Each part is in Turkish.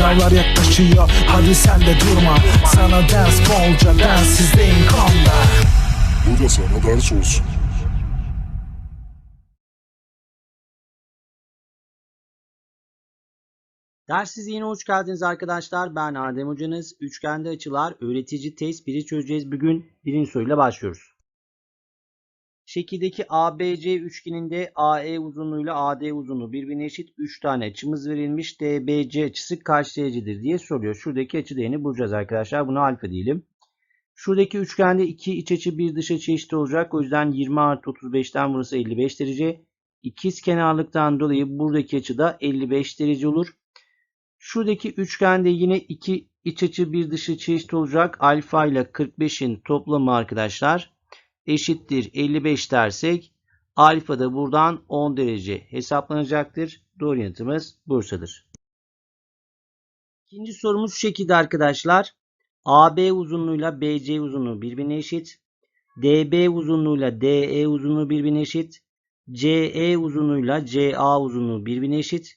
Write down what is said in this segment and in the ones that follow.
Sınavlar yaklaşıyor hadi sen de durma Sana ders bolca densizliğin konda Bu da sana ders olsun. Dersiz hoş geldiniz arkadaşlar. Ben Adem Hocanız. Üçgende açılar öğretici test 1'i çözeceğiz. Bugün birinci soruyla başlıyoruz. Şekildeki ABC üçgeninde AE uzunluğuyla AD uzunluğu birbirine eşit 3 tane açımız verilmiş. DBC açısı kaç derecedir diye soruyor. Şuradaki açı değerini bulacağız arkadaşlar. Buna alfa diyelim. Şuradaki üçgende iki iç açı bir dış açı eşit olacak. O yüzden 20 artı 35'ten burası 55 derece. İkiz kenarlıktan dolayı buradaki açı da 55 derece olur. Şuradaki üçgende yine iki iç açı bir dış açı eşit olacak. Alfa ile 45'in toplamı arkadaşlar eşittir 55 dersek alfa da buradan 10 derece hesaplanacaktır. Doğru yanıtımız Bursa'dır. İkinci sorumuz şu şekilde arkadaşlar. AB uzunluğuyla BC uzunluğu birbirine eşit. DB uzunluğuyla DE uzunluğu birbirine eşit. CE uzunluğuyla CA uzunluğu birbirine eşit.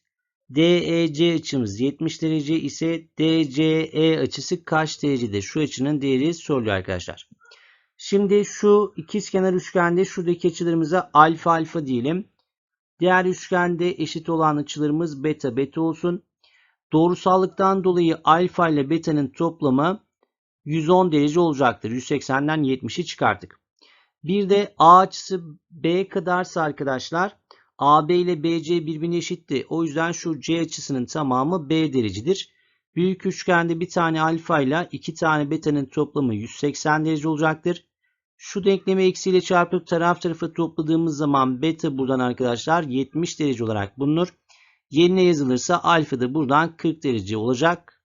DEC açımız 70 derece ise DCE açısı kaç derecedir? Şu açının değeri soruluyor arkadaşlar. Şimdi şu ikizkenar üçgende şuradaki açılarımıza alfa alfa diyelim. Diğer üçgende eşit olan açılarımız beta beta olsun. Doğrusallıktan dolayı alfa ile beta'nın toplamı 110 derece olacaktır. 180'den 70'i çıkarttık. Bir de A açısı B kadarsa arkadaşlar AB ile BC birbirine eşitti. O yüzden şu C açısının tamamı B derecedir. Büyük üçgende bir tane alfa ile iki tane beta'nın toplamı 180 derece olacaktır. Şu denklemi eksiyle çarpıp taraf tarafa topladığımız zaman beta buradan arkadaşlar 70 derece olarak bulunur. Yerine yazılırsa alfa da buradan 40 derece olacak.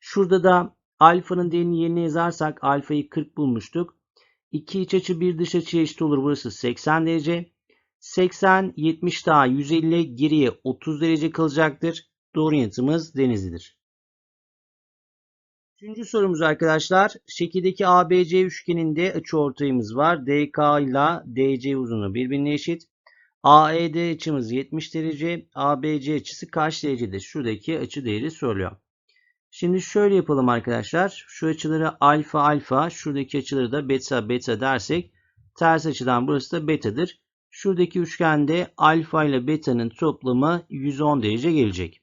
Şurada da alfanın değerini yerine yazarsak alfayı 40 bulmuştuk. İki iç açı bir dış açı eşit olur. Burası 80 derece. 80, 70 daha 150 geriye 30 derece kalacaktır. Doğru yanıtımız Denizli'dir. Üçüncü sorumuz arkadaşlar. Şekildeki ABC üçgeninde açıortayımız var. DK ile DC uzunluğu birbirine eşit. AED açımız 70 derece. ABC açısı kaç derecedir? Şuradaki açı değeri soruluyor. Şimdi şöyle yapalım arkadaşlar. Şu açıları alfa alfa, şuradaki açıları da beta beta dersek ters açıdan burası da betadır. Şuradaki üçgende alfa ile beta'nın toplamı 110 derece gelecek.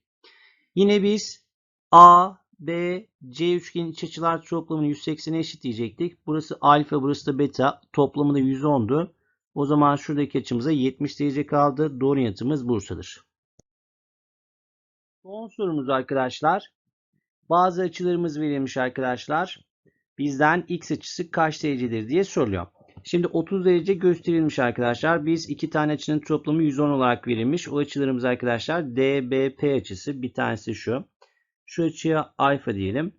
Yine biz A, B, C üçgenin iç açılar toplamını 180'e eşitleyecektik. Burası alfa, burası da beta. Toplamı da 110'du. O zaman şuradaki açımıza 70 derece kaldı. Doğru yanıtımız Bursa'dır. Son sorumuz arkadaşlar. Bazı açılarımız verilmiş arkadaşlar. Bizden x açısı kaç derecedir diye soruluyor. Şimdi 30 derece gösterilmiş arkadaşlar. Biz iki tane açının toplamı 110 olarak verilmiş. O açılarımız arkadaşlar DBP açısı. Bir tanesi şu. Şu açıya alfa diyelim.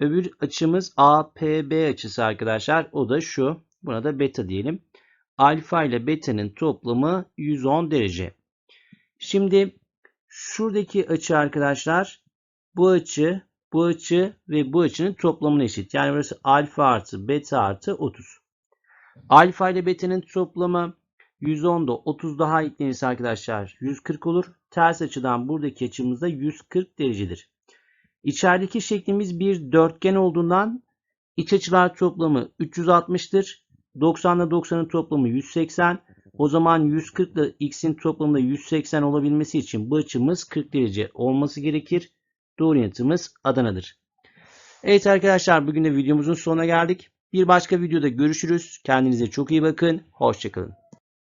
Öbür açımız APB açısı arkadaşlar. O da şu. Buna da beta diyelim. Alfa ile beta'nın toplamı 110 derece. Şimdi şuradaki açı arkadaşlar bu açı, bu açı ve bu açının toplamına eşit. Yani burası alfa artı beta artı 30. Alfa ile beta'nın toplamı 110'da 30 daha eklenirse arkadaşlar 140 olur. Ters açıdan buradaki açımız da 140 derecedir. İçerideki şeklimiz bir dörtgen olduğundan iç açılar toplamı 360'tır. 90 ile 90'ın toplamı 180. O zaman 140 ile x'in toplamı da 180 olabilmesi için bu açımız 40 derece olması gerekir. Doğru yanıtımız Adana'dır. Evet arkadaşlar bugün de videomuzun sonuna geldik. Bir başka videoda görüşürüz. Kendinize çok iyi bakın. Hoşçakalın.